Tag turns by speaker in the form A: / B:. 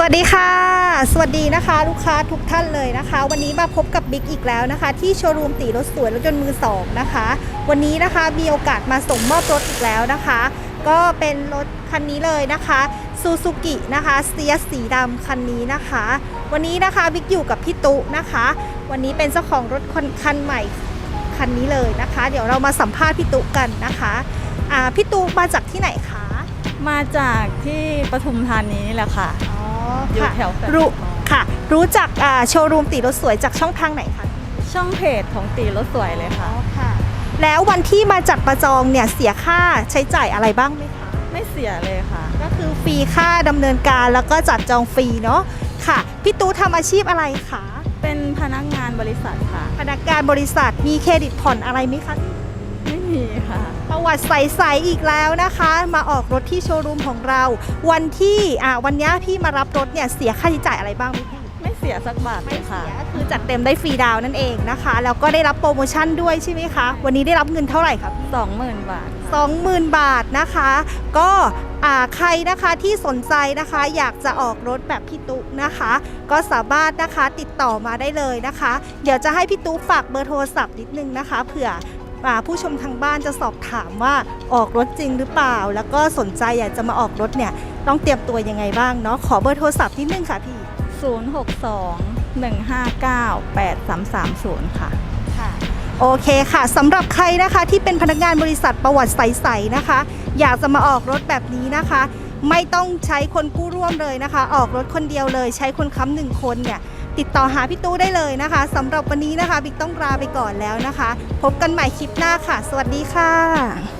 A: วัสดีค่ะ สวัสดีนะคะ ลูกค้าทุกท่านเลยนะคะ วันนี้มาพบกับบิ๊กอีกแล้วนะคะ ที่โชว์รูมตีรถสวยรถยนต์มือสองนะคะ วันนี้นะคะมีโอกาสมาส่งมอบรถอีกแล้วนะคะ ก็เป็นรถคันนี้เลยนะคะซูซูกินะคะเซียสีดำคันนี้นะคะ วันนี้นะคะบิ๊กอยู่กับพี่ตุนะคะ วันนี้เป็นเจ้าของรถคันใหม่คันนี้เลยนะคะ เดี๋ยวเรามาสัมภาษณ์พี่ตุกันนะคะอ่าพี่ตุมาจากที่ไหนคะ
B: มาจากที่ปทุมธานีนี่แหละค่ะ
A: อ๋อ
B: อยู่
A: ค่ะ
B: แถวแฟลต
A: รู้
B: ทอง
A: ค่ะ รู้จักอ่าโชว์รูมตีรถสวยจากช่องทางไหนคะ
B: ช่องเพจของตีรถสวยเลยค่ะ
A: ค่ะ แล้ววันที่มาจัดประจองเนี่ยเสียค่าใช้จ่ายอะไรบ้างไหมคะ
B: ไม่เสียเลยค่ะ
A: ก็คือฟรีค่าดำเนินการแล้วก็จัดจองฟรีเนาะค่ะพี่ตูทำอาชีพอะไรคะ
B: เป็นพนักงานบริษัทค่ะ
A: พนักงานบริษัทมีเครดิตผ่อนอะไรไหมคะ
B: ไม่มีค่ะ
A: ประวัติใสๆอีกแล้วนะคะ มาออกรถที่โชว์รูมของเรา วันที่อ่าวันเนี้ยพี่มารับรถเนี่ยเสียค่าใช้จ่ายอะไรบ้างไหมพี่
B: ไม่เสียสักบาทเล
A: ไม่
B: ย
A: เสี
B: ค่ะ
A: ยก็คือจัดเต็มได้ฟรีดาวน์นั่นเองนะคะ แล้วก็ได้รับโปรโมชั่นด้วยใช่ไหมคะ วันนี้ได้รับเงินเท่าไหร่ครับ
B: สองหมื่นบาทค่ะ
A: 20,000 บาทนะคะ ก็อ่าใครนะคะที่สนใจนะคะอยากจะออกรถแบบพี่ตุ๊นะคะ ก็สามารถนะคะติดต่อมาได้เลยนะคะ เดี๋ยวจะให้พี่ตุ๊ฝากเบอร์โทรศัพท์นิดนึงนะคะเผื่ออ่า ผู้ชมทางบ้านจะสอบถามว่าออกรถจริงหรือเปล่า แล้วก็สนใจอยากจะมาออกรถเนี่ยต้องเตรียมตัวยังไงบ้างเนาะขอเบอร์โทรศัพท์นิดนึงค่ะพี่
B: 062 159 8330 ค่ะ
A: ค่ะโอเคค่ะสำหรับใครนะคะที่เป็นพนักงานบริษัทประวัติใสๆนะคะ อยากจะมาออกรถแบบนี้นะคะ ไม่ต้องใช้คนกู้ร่วมเลยนะคะ ออกรถคนเดียวเลย ใช้คนค้ำหนึ่งคนเนี่ย ติดต่อหาพี่ตู้ได้เลยนะคะสำหรับวันนี้นะคะ บิ๊กต้องลาไปก่อนแล้วนะคะ พบกันใหม่คลิปหน้าค่ะ สวัสดีค่ะ